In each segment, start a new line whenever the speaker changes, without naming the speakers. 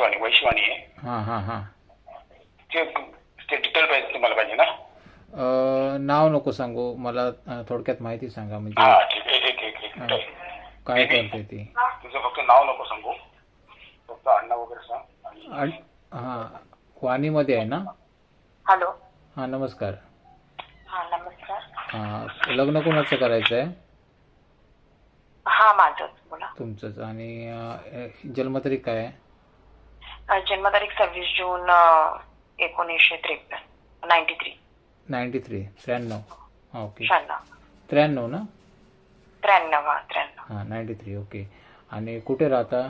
वैशिवाणी वैशिवाणी आहे.
हां हां हां.
ते ते डिटेल पाहिजे तुम्हाला पाहिजे ना?
अं, नाव नको सांगू मला अं, थोडक्यात माहिती सांगा म्हणजे
हा ठीक आहे
काय करते ती?
तुझं फक्त नाव नको सांगू. फक्त आडनाव वगैरे सांग. आणि
आणि हां वाणीमध्ये आहे ना?
हॅलो.
हां नमस्कार.
हा नमस्कार.
हां लग्न कोणाचं करायचं आहे
हा माझंच बोला.
तुमचंच. आणि अं, जन्मतारीख काय आहे?
जन्मतारीख सव्वीस जून एकोणीसशे त्रेपन्न नाईन्टी थ्री
नाईन्टी थ्री त्र्याण्णव. ओके
शहाण्णव
त्र्याण्णव. ना?
त्र्याण्णव हा त्र्याण्णव.
हां नाईन्टी थ्री ओके आणि कुठे राहता?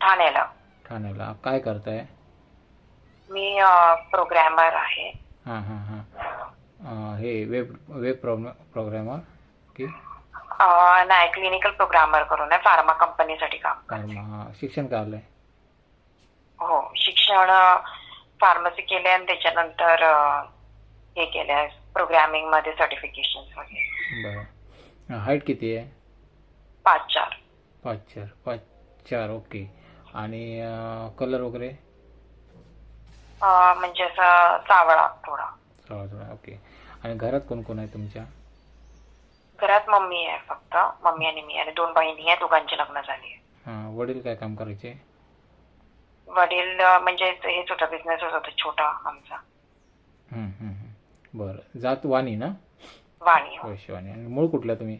ठाण्याला.
ठाण्याला. काय करताय?
मी प्रोग्रॅमर आहे.
हां हां हां. हे web web program programmer okay
अ, नाही क्लिनिकल प्रोग्रामर करून आहे. फार्मा कंपनीसाठी काम
फार्मा हां. शिक्षण काय आलं आहे
हो शिक्षण फार्मसी केले आणि त्याच्यानंतर हे केलंय प्रोग्रामिंगमध्ये सर्टिफिकेशन वगैरे.
बरं. हाईट किती आहे?
पाच चार.
पाच चार. पाच चार ओके. आणि कलर वगैरे?
म्हणजे असं सावळा थोडा.
थोडा थोडा ओके. आणि घरात कोण कोण आहे तुमच्या?
घरात मम्मी आहे फक्त. मम्मी आणि मी आणि दोन बहिणी आहे. दोघांचे लग्न झाले
हां वडील काय काम करायचे?
वडील म्हणजे हेच होता बिझनेसच होता छोटा आमचा.
बरं. जात वाणी ना?
वाणी हो.
वैश्यवाणी आणि मूळ कुठल्या तुम्ही?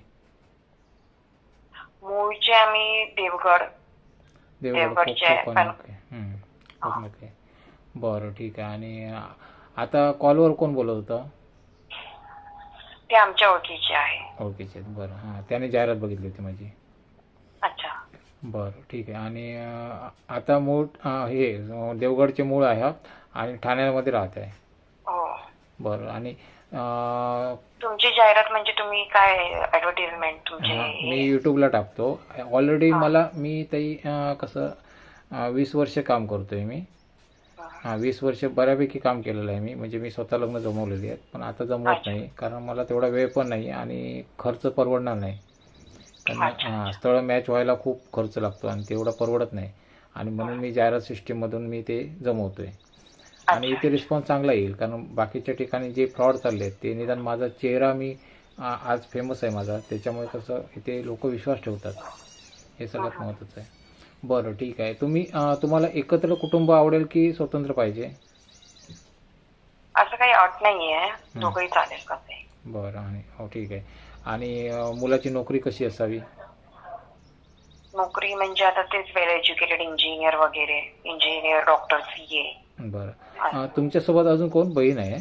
मूळचे आम्ही देवगड.
देवगड
देवगडचे आहे,
कोकण
पण-
ओके. कोकणातले बरं ठीक आहे. आणि अं, आता कॉलवर कोण बोलत होतं?
ते आमच्या ओळखीचे आहे.
ओळखीचे आहेत. बरं. हां त्याने जाहिरात बघितली होती माझी. बरं ठीक आहे. आणि आता मूळ हे देवगडचे मूळ आहे आणि ठाण्यामध्ये राहत आहे
हो.
बरं आणि अं,
तुमची जाहिरात म्हणजे तुम्ही काय ऍडव्हर्टिजमेंट तुमचे
हा, मी
हे-
यूट्यूबला टाकतो. ऑलरेडी मला मी ताई अं, कसं अं, वीस वर्ष काम करतोय मी. हां वीस वर्ष बऱ्यापैकी काम केलेलं आहे मी. म्हणजे मी स्वतः लग्न जमवलेली आहेत पण आता जमवत
अच्छा.
नाही. कारण मला तेवढा वेळ पण नाही आणि खर्च परवडणार नाही. कारण स्थळं मॅच व्हायला खूप खर्च लागतो आणि तेवढा परवडत नाही. आणि म्हणून मी जाहिरात सिस्टीममधून मी ते जमवतोय. आणि. इथे रिस्पॉन्स चांगला येईल कारण बाकीच्या ठिकाणी जे फ्रॉड चालले आहेत ते निदान माझा चेहरा मी आज फेमस आहे माझा. त्याच्यामुळे कसं इथे लोक विश्वास ठेवतात. हे सगळ्यात महत्त्वाचं आहे. बरं ठीक आहे. तुम्ही तुम्हाला एकत्र कुटुंब आवडेल की स्वतंत्र पाहिजे?
असं काही अट नाहीये. दोघंही चालेल कसं
बरं आणि हो ठीक आहे. आणि मुलाची नोकरी कशी असावी?
नोकरी म्हणजे आता तेच वेल एज्युकेटेड इंजिनियर वगैरे इंजिनियर डॉक्टर सी ए
बरं तुमच्यासोबत अजून कोण? बहीण आहे?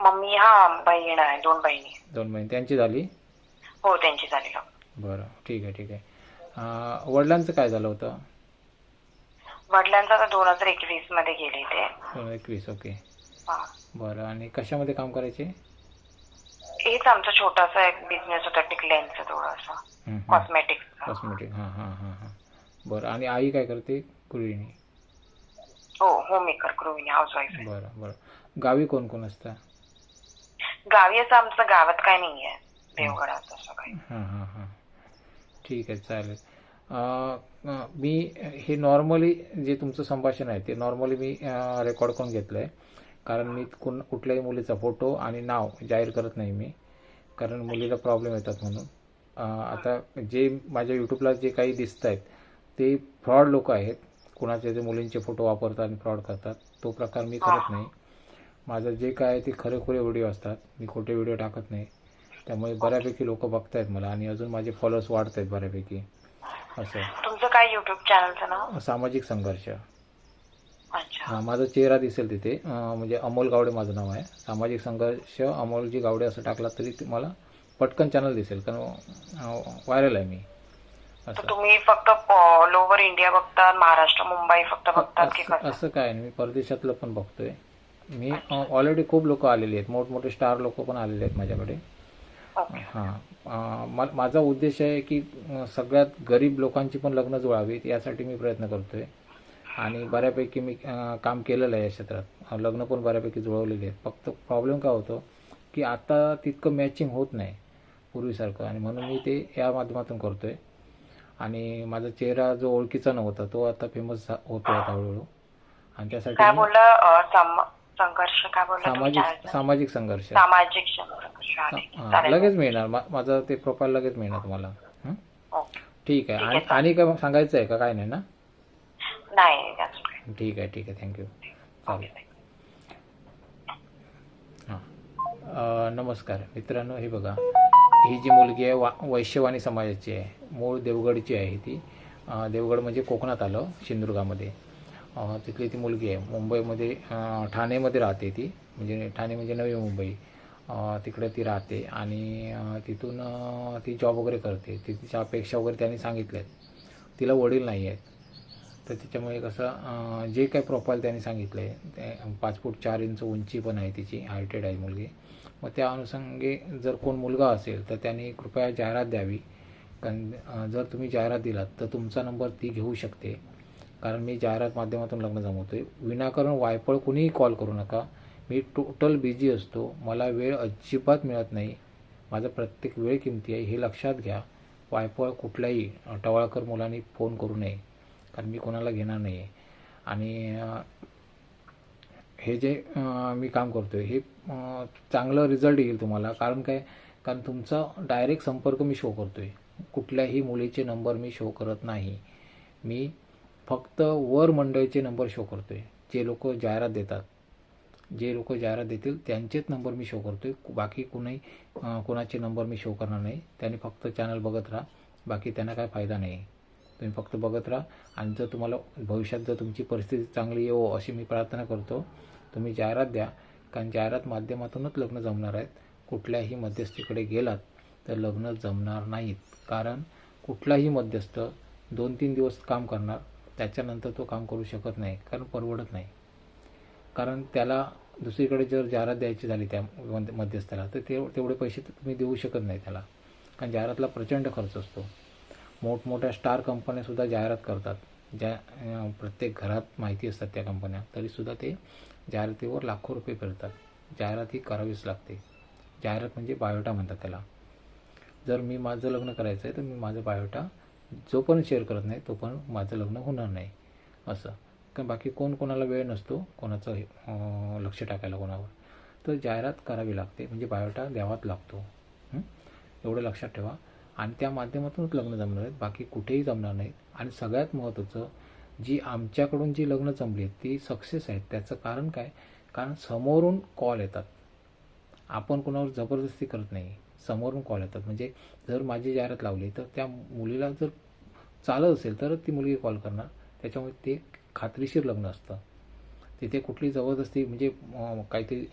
मम्मी हा बहीण आहे दोन बहिणी.
दोन बहीण. त्यांची झाली?
हो त्यांची झाली लग्न.
बरं. ठीक आहे ठीक आहे. वडिलांचं काय झालं होतं?
वडिलांचं आता दोन हजार एकवीसमध्ये गेले ते.
दोन एकवीस ओके.
हा.
बरं. आणि कशामध्ये काम करायचे?
हेच आमचा छोटासा एक बिझनेस होता टिकल्यांचं थोडंसं.
हं, हं. कॉस्मेटिक हां हां हां हां. बरं आणि आई काय करते? गृहिणी.
हो होम मेकर गृहिणी हाऊस वाईफ
बरं बरं. गावी कोण कोण असतं?
गावी असं आमचं गावात काय नाहीये. देवगडात असं काही.
हां हां हां. ठीक आहे चालेल. अं, मी हे नॉर्मली जे तुमचं संभाषण आहे ते नॉर्मली मी रेकॉर्ड करून घेतलं आहे कारण मी कुण कुठल्याही मुलीचा फोटो आणि नाव जाहीर करत नाही मी. कारण मुलीला प्रॉब्लेम येतात म्हणून. आता जे माझ्या यूट्यूबला जे काही दिसत आहेत ते फ्रॉड लोक आहेत. कुणाचे ते मुलींचे फोटो वापरतात आणि फ्रॉड करतात तो प्रकार मी करत नाही. माझं जे काय आहे ते खरेखुरे व्हिडिओ असतात. मी खोटे व्हिडिओ टाकत नाही. त्यामुळे बऱ्यापैकी लोक बघतायत मला आणि अजून माझे फॉलोअर्स वाढत आहेत बऱ्यापैकी. असं.
तुमचं काय युट्यूब चॅनलचं नाव?
सामाजिक संघर्ष. हा, माझा चेहरा दिसेल तिथे. म्हणजे अमोल गावडे माझं नाव आहे. सामाजिक संघर्ष अमोलजी गावडे असं टाकला तरी तुम्हाला पटकन चॅनल दिसेल. कारण व्हायरल आहे मी.
तुम्ही फक्त ऑल ओव्हर इंडिया बघतात महाराष्ट्र मुंबई फक्त बघतात की
असं काय नाही. मी परदेशातलं पण बघतोय. मी ऑलरेडी खूप लोक आलेली आहेत. मोठमोठे स्टार लोक पण आलेले आहेत माझ्याकडे. हां. माझा उद्देश आहे की सगळ्यात गरीब लोकांची पण लग्न जुळावीत यासाठी मी प्रयत्न करतोय. आणि बऱ्यापैकी मी काम केलेलं आहे या क्षेत्रात. लग्न पण बऱ्यापैकी जुळवलेली आहेत. फक्त प्रॉब्लेम काय होतो की आता तितकं मॅचिंग होत नाही पूर्वीसारखं आणि म्हणून मी ते या माध्यमातून करतोय. आणि माझा चेहरा जो ओळखीचा नव्हता तो आता फेमस होतो आता हळूहळू. आणि त्यासाठी
संघर्ष काय
सामाजिक? सामाजिक संघर्ष.
सामाजिक संघर्ष आहे. चालेल.
लगेच मिळणार. माझं ते प्रोफाईल लगेच मिळणार तुम्हाला. ठीक आहे.
आहे,
आणि काय सांगायचं आहे का? काय नाही ना?
नाही.
ठीक आहे ठीक आहे. थँक्यू चालेल हां. नमस्कार. मित्रांनो हे बघा. ही जी मुलगी आहे वा वैश्यवाणी समाजाची आहे. मूळ देवगडची आहे ती. देवगड म्हणजे कोकणात आलं सिंधुदुर्गामध्ये. तिथली ती मुलगी आहे. मुंबईमध्ये ठाणेमध्ये राहते ती. म्हणजे ठाणे म्हणजे नवी मुंबई. तिकडे ती राहते आणि तिथून ती जॉब वगैरे करते. ती तिच्या अपेक्षा वगैरे त्यांनी सांगितल्या आहेत तिला वडील नाही आहेत. तर त्याच्यामुळे कसं जे काही प्रोफाईल त्यांनी सांगितलं आहे ते पाच फूट चार इंच उंची पण आहे तिची हायटेड आहे मुलगी. मग त्या अनुषंगे जर कोण मुलगा असेल तर त्यांनी कृपया जाहिरात द्यावी. कारण जर तुम्ही जाहिरात दिलात तर तुमचा नंबर ती घेऊ शकते. कारण मी जाहिरात माध्यमातून लग्न जमवतो आहे विनाकारण वायफळ कुणीही कॉल करू नका. मी टोटल बिझी असतो. मला वेळ अजिबात मिळत नाही. माझा प्रत्येक वेळ किमती आहे हे लक्षात घ्या. वायफळ कुठल्याही टवाळकर मुलांनी फोन करू नये. कारण मी कोणाला घेणार नाही आहे आणि हे जे मी काम करतो आहे हे चांगलं रिझल्ट येईल तुम्हाला. कारण काय? कारण तुमचा डायरेक्ट संपर्क मी शो करतो आहे कुठल्याही मुलीचे नंबर मी शो करत नाही. मी फक्त वर मंडळीचे नंबर शो करतो आहे जे लोक जाहिरात देतात. जे लोक जाहिरात देतील त्यांचेच नंबर मी शो करतो आहे बाकी कुणी कुणाचे कोणाचे नंबर मी शो करणार नाही. त्यांनी फक्त चॅनल बघत राहा. बाकी त्यांना काय फायदा नाही. तुम्ही फक्त बघत राहा. आणि जर तुम्हाला भविष्यात जर तुमची परिस्थिती चांगली येवो अशी मी प्रार्थना करतो तुम्ही जाहिरात द्या. कारण जाहिरात माध्यमातूनच लग्न जमणार आहेत. कुठल्याही मध्यस्थीकडे गेलात तर लग्न जमणार नाहीत. कारण कुठलाही मध्यस्थ दोन तीन दिवस काम करणार त्याच्यानंतर तो काम करू शकत नाही. कारण परवडत नाही. कारण त्याला दुसरीकडे जर जाहिरात द्यायची झाली त्या मध्य- मध्यस्थाला तर ते तेवढे पैसे तर तुम्ही देऊ शकत नाही त्याला. कारण जाहिरातला प्रचंड खर्च असतो. मोठमोठ्या स्टार कंपन्यासुद्धा जाहिरात करतात. ज्या प्रत्येक घरात माहिती असतात त्या कंपन्या. तरीसुद्धा ते जाहिरातीवर लाखो रुपये फिरतात. जाहिरात ही करावीच लागते. जाहिरात म्हणजे बायोटा म्हणतात त्याला. जर मी माझं लग्न करायचं आहे तर मी माझं बायोटा जो पण शेअर करत नाही तो पण माझं लग्न होणार नाही. असं. कारण बाकी कोण कोणाला वेळ नसतो कोणाचं लक्ष टाकायला कोणावर. तर जाहिरात करावी लागते. म्हणजे बायोटा द्यावाच लागतो. एवढं लक्षात ठेवा. आणि त्या माध्यमातूनच लग्न जमणार आहेत. बाकी कुठेही जमणार नाहीत. आणि सगळ्यात महत्त्वाचं जी आमच्याकडून जी लग्न जमली आहेत ती सक्सेस आहेत. त्याचं कारण काय? कारण समोरून कॉल येतात. आपण कोणावर जबरदस्ती करत नाही. समोरून कॉल येतात. म्हणजे जर माझी जाहिरात लावली तर त्या मुलीला जर चालत असेल तरच ती मुलगी कॉल करणार. त्याच्यामुळे ते खात्रीशीर लग्न असतं. तिथे कुठली जबरदस्ती म्हणजे काहीतरी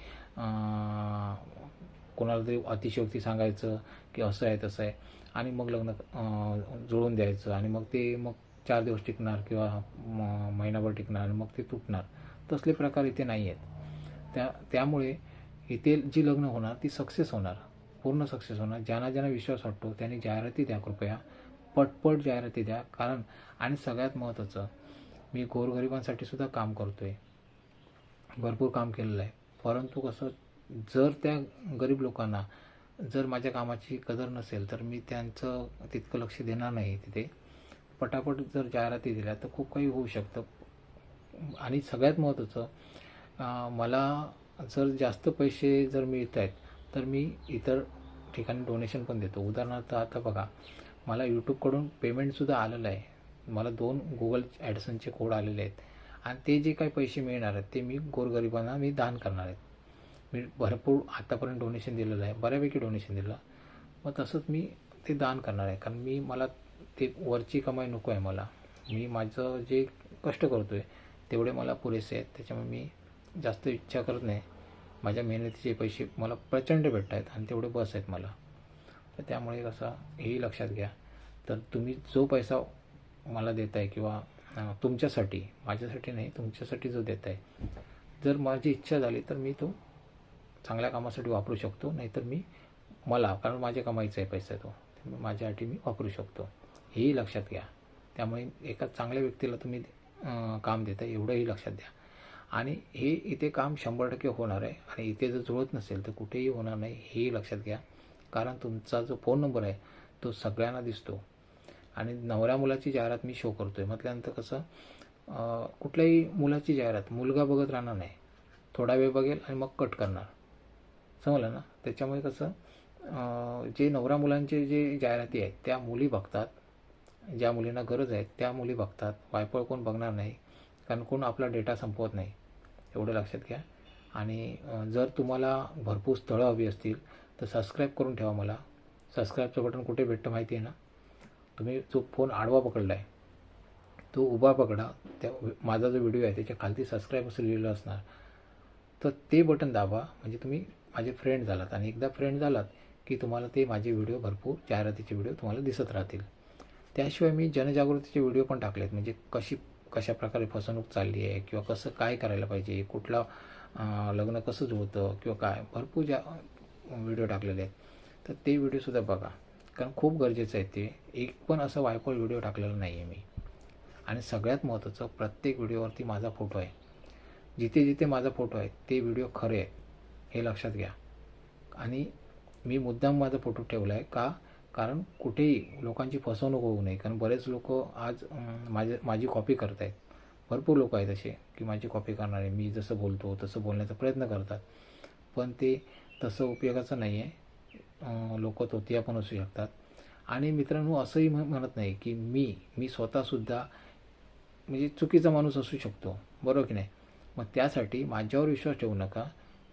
कोणाला तरी अतिशयोक्ती सांगायचं की असं आहे तसं आहे. आणि मग लग्न जुळून जुळवून द्यायचं. आणि मग ते मग चार दिवस टिकणार किंवा म- महिनाभर टिकणार आणि मग ते तुटणार. तसले प्रकार इथे नाही आहेत. त्या त्यामुळे इथे जी लग्न होणार ती सक्सेस होणार. पूर्ण सक्सेस होणार. ज्यांना ज्यांना विश्वास वाटतो त्यांनी जाहिराती द्या कृपया. पटपट जाहिराती द्या. कारण आणि सगळ्यात महत्त्वाचं मी गोरगरिबांसाठी सुद्धा काम करतो आहे भरपूर काम केलेलं आहे. परंतु कसं जर त्या गरीब लोकांना जर माझ्या कामाची कदर नसेल तर मी त्यांचं तितकं लक्ष देणार नाही तिथे. पटापट जर जाहिराती दिल्या तर खूप काही होऊ शकतं. आणि सगळ्यात महत्त्वाचं मला जर जास्त पैसे जर मिळत आहेत तर मी इतर ठिकाणी डोनेशन पण देतो. उदाहरणार्थ आता बघा मला यूट्यूबकडून पेमेंटसुद्धा आलेलं आहे. मला दोन गुगल ॲडसनचे कोड आलेले आहेत. आणि ते जे काही पैसे मिळणार आहेत ते मी गोरगरिबांना मी दान करणार आहेत. मी भरपूर आतापर्यंत डोनेशन दिलेलं आहे. बऱ्यापैकी डोनेशन दिलं मग तसंच मी ते दान करणार आहे. कारण मी मला ते वरची कमाई नको आहे मला. मी माझं जे कष्ट करतो आहे तेवढे मला पुरेसे आहेत. त्याच्यामुळे मी जास्त इच्छा करत नाही. माझ्या मेहनतीचे पैसे मला प्रचंड भेटत आहेत आणि तेवढे बस आहेत मला. तर त्यामुळे कसं हेही लक्षात घ्या. तर तुम्ही जो पैसा मला देत आहे किंवा तुमच्यासाठी माझ्यासाठी नाही तुमच्यासाठी जो देत आहे जर माझी इच्छा झाली तर मी तो चांगल्या कामासाठी वापरू शकतो नाहीतर मी मला कारण माझ्या कमाईचा आहे पैसा तो माझ्यासाठी मी वापरू शकतो. हेही लक्षात घ्या. त्यामुळे एका चांगल्या व्यक्तीला तुम्ही काम देता एवढंही लक्षात द्या. आणि हे इथे काम शंभर टक्के होणार आहे. आणि इथे जर जुळत नसेल तर कुठेही होणार नाही हेही लक्षात घ्या. कारण तुमचा जो फोन नंबर आहे तो सगळ्यांना दिसतो. आणि नवऱ्या मुलाची जाहिरात मी शो करतो आहे म्हटल्यानंतर कसं कुठल्याही मुलाची जाहिरात मुलगा बघत राहणार नाही. थोडा वेळ बघेल आणि मग कट करणार. समजलं ना? त्याच्यामुळे कसं जे नवरा मुलांचे जे जाहिराती आहेत त्या मुली बघतात. ज्या मुलींना गरज आहे त्या मुली बघतात. वायपळ कोण बघणार नाही? कारण कोण आपला डेटा संपवत नाही? एवढं लक्षात घ्या. आणि जर तुम्हाला भरपूर स्थळं हवी असतील तर सबस्क्राईब करून ठेवा मला. सबस्क्राईबचं बटन कुठे भेटतं माहिती आहे ना? तुम्ही जो फोन आडवा पकडला आहे तो उभा पकडा. त्या माझा जो व्हिडिओ आहे त्याच्या खालती सबस्क्राईब असं लिहिलं असणार. तर ते बटन दाबा. म्हणजे तुम्ही माझे फ्रेंड झालात आणि एकदा फ्रेंड झालात की तुम्हाला ते माझे व्हिडिओ भरपूर जाहिरातीचे व्हिडिओ तुम्हाला दिसत राहतील. त्याशिवाय मी जनजागृतीचे व्हिडिओ पण टाकलेत. म्हणजे कशी कशा प्रकारे फसवणूक चालली आहे किंवा कसं काय करायला पाहिजे कुठला लग्न कसं जुळतं किंवा काय भरपूर ज्या व्हिडिओ टाकलेले आहेत. तर ते व्हिडिओसुद्धा बघा. कारण खूप गरजेचं आहे ते. एक पण असं वायफळ व्हिडिओ टाकलेला नाही आहे मी. आणि सगळ्यात महत्त्वाचं प्रत्येक व्हिडिओवरती माझा फोटो आहे. जिथे जिथे माझा फोटो आहे ते व्हिडिओ खरे आहेत. हे लक्षात घ्या. आणि मी मुद्दाम माझा फोटो ठेवला आहे का? कारण कुठेही लोकांची फसवणूक होऊ नये. कारण बरेच लोक आज माझे माझी कॉपी करत आहेत भरपूर लोक आहेत असे की माझी कॉपी करणारे. मी जसं बोलतो तसं बोलण्याचा प्रयत्न करतात. पण ते तसं उपयोगाचं नाही आहे लोक तोतिया पण असू शकतात. आणि मित्रांनो असंही म्हणत नाही की मी मी स्वतःसुद्धा म्हणजे चुकीचा माणूस असू शकतो. बरोबर की नाही? मग त्यासाठी माझ्यावर विश्वास ठेवू नका.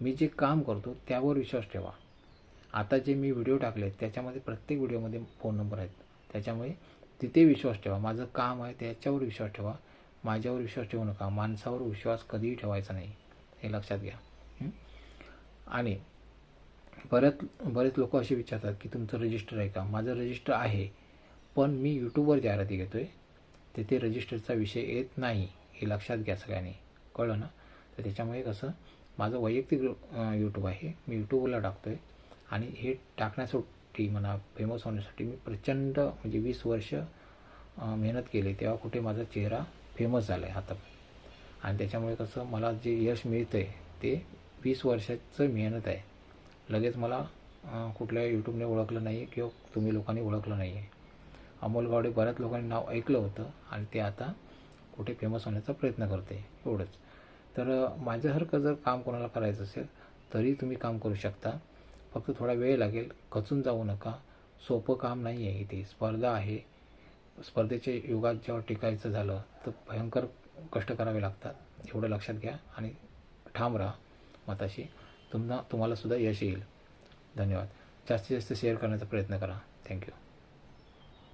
मी जे काम करतो त्यावर विश्वास ठेवा. आता जे मी व्हिडिओ टाकले त्याच्यामध्ये प्रत्येक व्हिडिओमध्ये फोन नंबर आहेत. त्याच्यामुळे तिथे विश्वास ठेवा. माझं काम आहे त्याच्यावर विश्वास ठेवा. माझ्यावर विश्वास ठेवू नका. माणसावर विश्वास कधीही ठेवायचा नाही. हे लक्षात घ्या. आणि बऱ्याच बरेच लोक असे विचारतात की तुमचं रजिस्टर आहे का? माझं रजिस्टर आहे पण मी यूट्यूबवर जाहिराती घेतो आहे तिथे रजिस्टरचा विषय येत नाही. हे लक्षात घ्या सगळ्यांनी. कळलं ना? तर त्याच्यामुळे कसं? माझं वैयक्तिक यूट्यूब आहे. मी यूट्यूबला टाकतो आहे आणि हे टाकण्यासाठी म्हणा फेमस होण्यासाठी मी प्रचंड म्हणजे वीस वर्ष मेहनत केली. तेव्हा कुठे माझा चेहरा फेमस झाला आहे आता आणि त्याच्यामुळे कसं मला जे यश मिळतं आहे ते वीस वर्षाचं मेहनत आहे. लगेच मला कुठल्या यूट्यूबने ओळखलं नाही किंवा तुम्ही लोकांनी ओळखलं नाही आहे अमोल गावडे बऱ्याच लोकांनी नाव ऐकलं होतं आणि ते आता कुठे फेमस होण्याचा प्रयत्न करते एवढंच. तर माझ्यासारखं जर काम कोणाला करायचं असेल तरी तुम्ही काम करू शकता. फक्त थोडा वेळ लागेल खचून जाऊ नका. सोपं काम नाही आहे इथे. स्पर्धा आहे. स्पर्धेच्या युगात जेव्हा टिकायचं झालं तर भयंकर कष्ट करावे लागतात. एवढं लक्षात घ्या आणि ठाम राहा मताशी. तुम्हाला तुम्हालासुद्धा यश येईल. धन्यवाद. जास्तीत जास्त शेअर करण्याचा प्रयत्न करा. थँक्यू